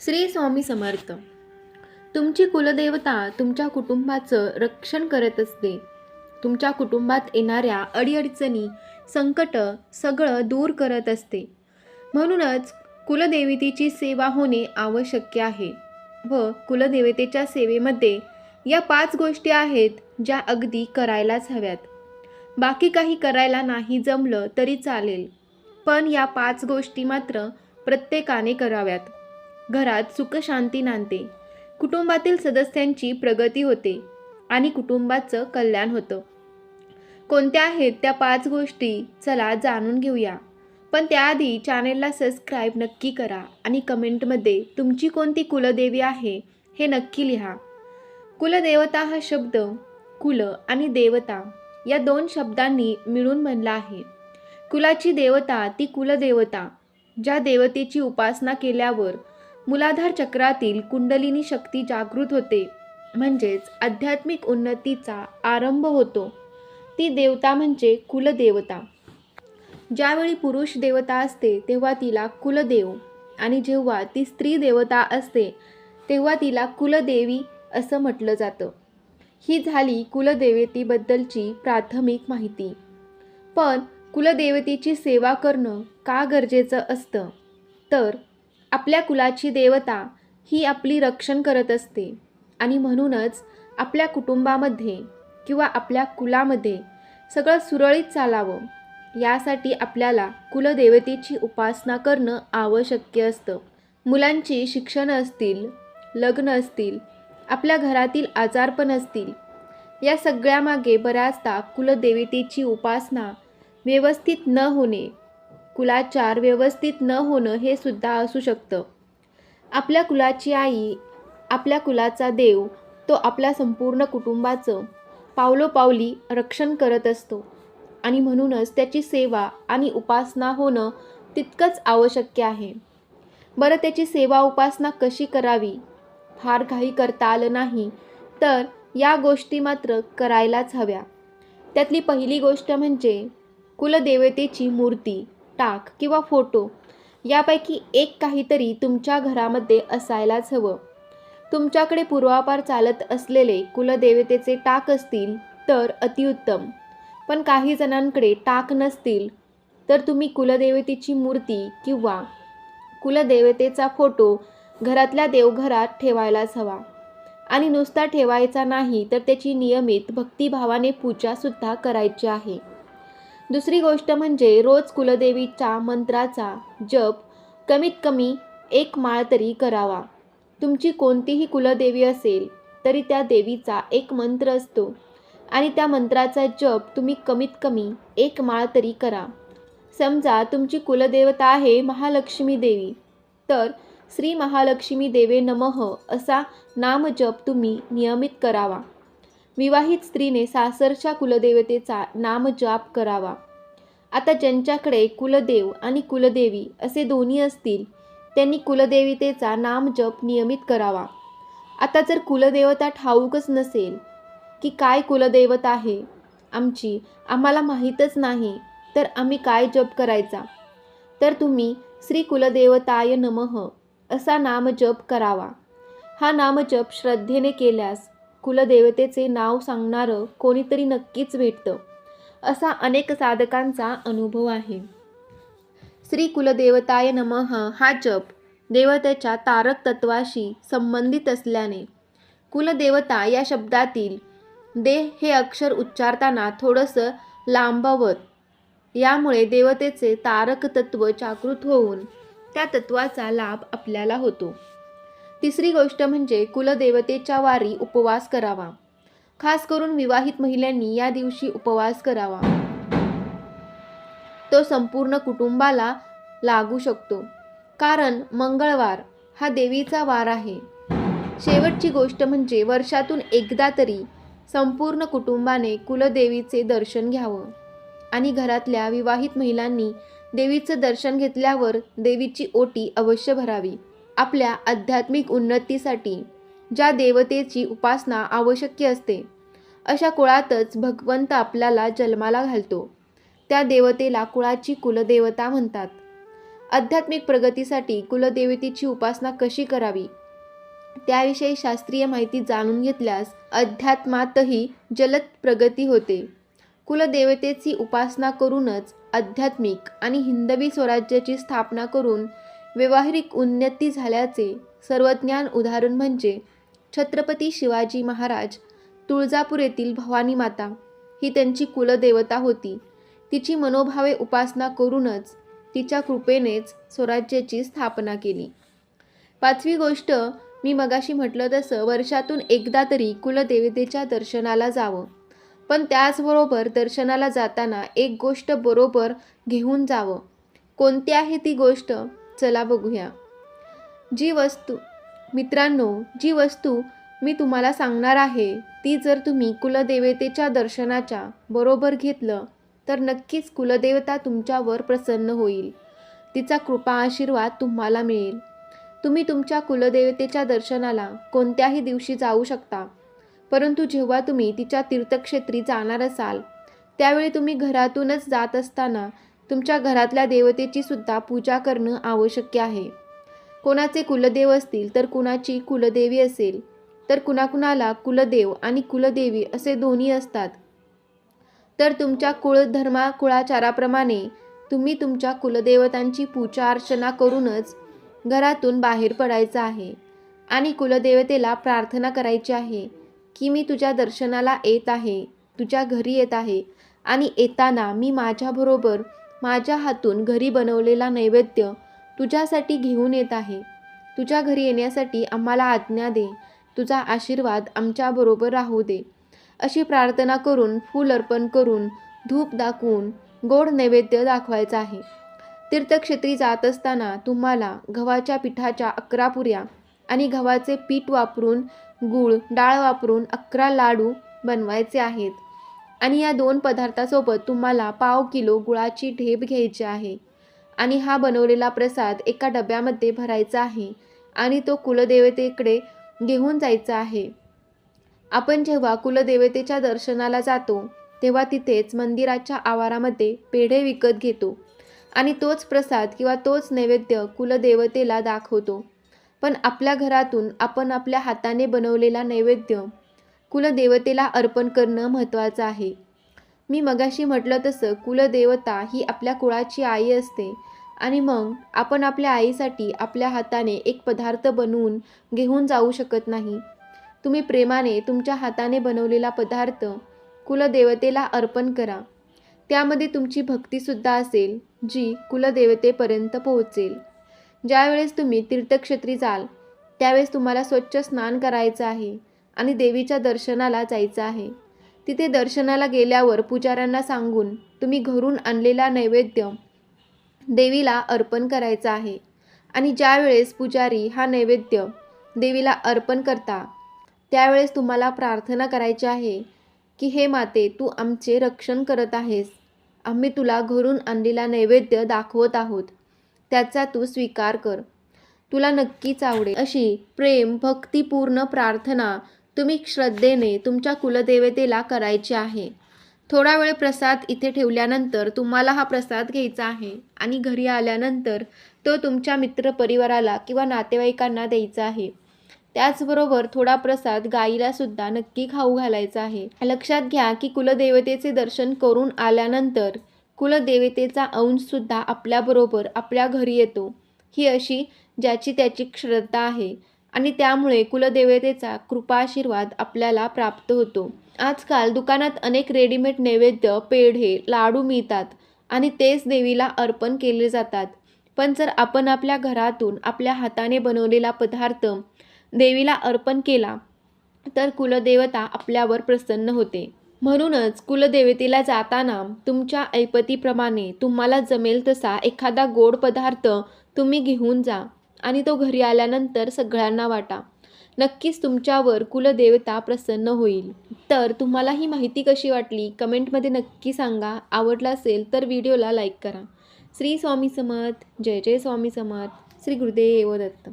श्री स्वामी समर्थ. तुमची कुलदेवता तुमच्या कुटुंबाचं रक्षण करत असते. तुमच्या कुटुंबात येणाऱ्या अडीअडचणी संकट सगळं दूर करत असते. म्हणूनच कुलदेवतेची सेवा होणे आवश्यक आहे व कुलदेवतेच्या सेवेमध्ये या पाच गोष्टी आहेत ज्या अगदी करायलाच हव्यात. बाकी काही करायला नाही जमलं तरी चालेल पण या पाच गोष्टी मात्र प्रत्येकाने कराव्यात. घरात सुखशांती नांदते. कुटुंबातील सदस्यांची प्रगती होते आणि कुटुंबाचं कल्याण होतं. कोणत्या आहेत त्या पाच गोष्टी चला जाणून घेऊया. पण त्याआधी चॅनेलला सबस्क्राईब नक्की करा आणि कमेंटमध्ये तुमची कोणती कुलदेवी आहे हे नक्की लिहा. कुलदेवता हा शब्द कुल आणि देवता या दोन शब्दांनी मिळून बनला आहे. कुलाची देवता ती कुलदेवता ज्या देवतेची उपासना केल्यावर मुलाधार चक्रातील कुंडलिनी शक्ती जागृत होते. म्हणजेच आध्यात्मिक उन्नतीचा आरंभ होतो. ती देवता म्हणजे कुलदेवता. ज्यावेळी पुरुष देवता असते तेव्हा तिला कुलदेव. आणि जेव्हा ती स्त्री देवता असते तेव्हा तिला कुलदेवी असं म्हटलं जातं. ही झाली कुलदेवतेबद्दलची प्राथमिक माहिती. पण कुलदेवतेची सेवा करणं का गरजेचं असतं? तर आपल्या कुलाची देवता ही आपली रक्षण करत असते. आणि म्हणूनच आपल्या कुटुंबामध्ये किंवा आपल्या कुलामध्ये सगळं सुरळीत चालावं यासाठी आपल्याला कुलदेवतेची उपासना करणं आवश्यक असतं. मुलांची शिक्षण असतील लग्न असतील आपल्या घरातील आजारपण असतील या सगळ्यामागे बऱ्याचदा कुलदेवतेची उपासना व्यवस्थित न होणे कुलाचार व्यवस्थित न होणं हे सुद्धा असू शकतं. आपल्या कुलाची आई आपल्या कुलाचा देव तो आपल्या संपूर्ण कुटुंबाचं पावलोपावली रक्षण करत असतो. आणि म्हणूनच त्याची सेवा आणि उपासना होणं तितकंच आवश्यक आहे. बरं त्याची सेवा उपासना कशी करावी? फार काही करता आलं नाही तर या गोष्टी मात्र करायलाच हव्या. त्यातली पहिली गोष्ट म्हणजे कुलदेवतेची मूर्ती. टाक किंवा फोटो यापैकी एक काहीतरी तुमच्या घरामध्ये असायलाच हवं. तुमच्याकडे पूर्वापार चालत असलेले कुलदेवतेचे टाक असतील तर अतिउत्तम. पण काही जणांकडे टाक नसतील तर तुम्ही कुलदेवतेची मूर्ती किंवा कुलदेवतेचा फोटो घरातल्या देवघरात ठेवायलाच हवा. आणि नुसता ठेवायचा नाही तर त्याची नियमित भक्तिभावाने पूजासुद्धा करायची आहे. दुसरी गोष्ट म्हणजे रोज कुलदेवीच्या मंत्राचा जप कमीत कमी एक माळ तरी करावा. तुमची कोणतीही कुलदेवी असेल तरी त्या देवीचा एक मंत्र असतो आणि त्या मंत्राचा जप तुम्ही कमीत कमी एक माळ तरी करा. समजा तुमची कुलदेवता आहे महालक्ष्मी देवी तर श्री महालक्ष्मी देवे नमः असा नामजप तुम्ही नियमित करावा. विवाहित स्त्रीने सासरच्या कुलदेवतेचा नामजाप करावा. आता ज्यांच्याकडे कुलदेव आणि कुलदेवी असे दोन्ही असतील त्यांनी कुलदेवतेचा नामजप नियमित करावा. आता जर कुलदेवता ठाऊकच नसेल की काय कुलदेवता आहे? आमची आम्हाला माहीतच नाही तर आम्ही काय जप करायचा? तर तुम्ही श्री कुलदेवताय नमः असा नामजप करावा. हा नामजप श्रद्धेने केल्यास कुलदेवतेचे नाव सांगणारं कोणीतरी नक्कीच भेटतं असा अनेक साधकांचा अनुभव आहे. श्री कुलदेवताय नमः हा जप देवतेच्या तारक तत्वाशी संबंधित असल्याने कुलदेवता या शब्दातील दे हे अक्षर उच्चारताना थोडंसं लांबवत यामुळे देवतेचे तारक तत्व जागृत होऊन त्या तत्वाचा लाभ आपल्याला होतो. तिसरी गोष्ट म्हणजे कुलदेवतेच्या वारी उपवास करावा. खास करून विवाहित महिलांनी या दिवशी उपवास करावा. तो संपूर्ण कुटुंबाला लागू शकतो. कारण मंगळवार हा देवीचा वार आहे. शेवटची गोष्ट म्हणजे वर्षातून एकदा तरी संपूर्ण कुटुंबाने कुलदेवीचे दर्शन घ्यावं. आणि घरातल्या विवाहित महिलांनी देवीचं दर्शन घेतल्यावर देवीची ओटी अवश्य भरावी. आपल्या आध्यात्मिक उन्नतीसाठी ज्या देवतेची उपासना आवश्यक असते अशा कुळातच भगवंत आपल्याला जन्माला घालतो. त्या देवतेला कुळाची कुलदेवता म्हणतात. आध्यात्मिक प्रगतीसाठी कुलदेवतेची उपासना कशी करावी? त्याविषयी शास्त्रीय माहिती जाणून घेतल्यास अध्यात्मातही जलद प्रगती होते. कुलदेवतेची उपासना करूनच आध्यात्मिक आणि हिंदवी स्वराज्याची स्थापना करून व्यवहारिक उन्नती झाल्याचे सर्वज्ञान उदाहरण म्हणजे छत्रपती शिवाजी महाराज तुळजापूर येथील भवानी माता. ही त्यांची कुलदेवता होती. तिची मनोभावे उपासना करूनच तिच्या कृपेनेच स्वराज्याची स्थापना केली. पाचवी गोष्ट मी मगाशी म्हटलं तसं वर्षातून एकदा तरी कुलदेवतेच्या दर्शनाला जावं. पण त्याचबरोबर दर्शनाला जाताना एक गोष्ट बरोबर घेऊन जावं. कोणती आहे ती गोष्ट? चला बघूया. जी वस्तू मित्रांनो जी वस्तू मी तुम्हाला सांगणार आहे ती जर तुम्ही कुलदेवतेच्या दर्शनाच्या बरोबर घेतलं तर नक्कीच कुलदेवता तुमच्यावर प्रसन्न होईल. तिचा कृपा आशीर्वाद तुम्हाला मिळेल. तुम्ही तुमच्या कुलदेवतेच्या दर्शनाला कोणत्याही दिवशी जाऊ शकता परंतु जेव्हा तुम्ही तिच्या तीर्थक्षेत्री जाणार असाल त्यावेळी तुम्ही घरातूनच जात असताना तुमच्या घरातल्या देवतेची सुद्धा पूजा करणं आवश्यक आहे. कोणाचे कुलदेव असतील तर कुणाची कुलदेवी असेल तर कुणाकुणाला कुलदेव आणि कुलदेवी असे दोन्ही असतात. तर तुमच्या कुळधर्मा कुळाचाराप्रमाणे तुम्ही तुमच्या कुलदेवतांची पूजा अर्चना करूनच घरातून बाहेर पडायचं आहे आणि कुलदेवतेला प्रार्थना करायची आहे की मी तुझ्या दर्शनाला येत आहे तुझ्या घरी येत आहे आणि येताना मी माझ्याबरोबर माझ्या हातून घरी बनवलेला नैवेद्य तुझ्यासाठी घेऊन येत आहे. तुझ्या घरी येण्यासाठी आम्हाला आज्ञा दे. तुझा आशीर्वाद आमच्याबरोबर राहू दे. अशी प्रार्थना करून फूल अर्पण करून धूप दाखवून गोड नैवेद्य दाखवायचा आहे. तीर्थक्षेत्री जात असताना तुम्हाला गव्हाच्या पिठाच्या अकरा पुऱ्या आणि गव्हाचे पीठ वापरून गूळ डाळ वापरून अकरा लाडू बनवायचे आहेत. आणि या दोन पदार्थासोबत तुम्हाला पाव किलो गुळाची ढेप घ्यायची आहे. आणि हा बनवलेला प्रसाद एका डब्यामध्ये भरायचा आहे आणि तो कुलदेवतेकडे घेऊन जायचा आहे. आपण जेव्हा कुलदेवतेच्या दर्शनाला जातो तेव्हा तिथेच मंदिराच्या आवारामध्ये पेढे विकत घेतो आणि तोच प्रसाद किंवा तोच नैवेद्य कुलदेवतेला दाखवतो. पण आपल्या घरातून आपण आपल्या हाताने बनवलेला नैवेद्य कुलदेवतेला अर्पण करणं महत्त्वाचं आहे. मी मगाशी म्हटलं तसं कुलदेवता ही आपल्या कुळाची आई असते आणि मग आपण आपल्या आईसाठी आपल्या हाताने एक पदार्थ बनवून घेऊन जाऊ शकत नाही. तुम्ही प्रेमाने तुमच्या हाताने बनवलेला पदार्थ कुलदेवतेला अर्पण करा. त्यामध्ये तुमची भक्तीसुद्धा असेल जी कुलदेवतेपर्यंत पोहोचेल. ज्यावेळेस तुम्ही तीर्थक्षेत्री जाल त्यावेळेस तुम्हाला स्वच्छ स्नान करायचं आहे. आणि देवीच्या दर्शनाला जायचं आहे. तिथे दर्शनाला गेल्यावर पुजाऱ्यांना सांगून तुम्ही घरून आणलेला नैवेद्य देवीला अर्पण करायचा आहे. आणि ज्यावेळेस पुजारी हा नैवेद्य देवीला अर्पण करता त्यावेळेस तुम्हाला प्रार्थना करायची आहे की हे माते तू आमचे रक्षण करत आहेस. आम्ही तुला घरून आणलेला नैवेद्य दाखवत आहोत. त्याचा तू स्वीकार कर. तुला नक्कीच आवडेल. अशी प्रेम भक्तिपूर्ण प्रार्थना तुम्ही श्रद्धेने तुमच्या कुलदेवतेला करायचे आहे. थोडा वेळ प्रसाद इथे ठेवल्यानंतर तुम्हाला हा प्रसाद घ्यायचा आहे आणि घरी आल्यानंतर तो तुमच्या मित्रपरिवाराला किंवा नातेवाईकांना द्यायचा आहे. त्याचबरोबर थोडा प्रसाद गाईला सुद्धा नक्की खाऊ घालायचा आहे. लक्षात घ्या की कुलदेवतेचे दर्शन करून आल्यानंतर कुलदेवतेचा अंशसुद्धा आपल्याबरोबर आपल्या घरी येतो. ही अशी ज्याची त्याची श्रद्धा आहे. आणि त्यामुळे कुलदेवतेचा कृपाशीर्वाद आपल्याला प्राप्त होतो. आजकाल दुकानात अनेक रेडीमेड नैवेद्य पेढे लाडू मिळतात आणि तेच देवीला अर्पण केले जातात. पण जर आपण आपल्या घरातून आपल्या हाताने बनवलेला पदार्थ देवीला अर्पण केला तर कुलदेवता आपल्यावर प्रसन्न होते. म्हणूनच कुलदेवतेला जाताना तुमच्या ऐपतीप्रमाणे तुम्हाला जमेल तसा एखादा गोड पदार्थ तुम्ही घेऊन जा. आणि तो घरी आल्यानंतर सगळ्यांना वाटा. नक्कीच तुमच्यावर कुलदेवता प्रसन्न होईल. तर तुम्हाला ही माहिती कशी वाटली? कमेंटमध्ये नक्की सांगा. आवडला असेल तर व्हिडिओला लाईक करा. श्री स्वामी समर्थ. जय जय स्वामी समर्थ. श्री गुरुदेव दत्त.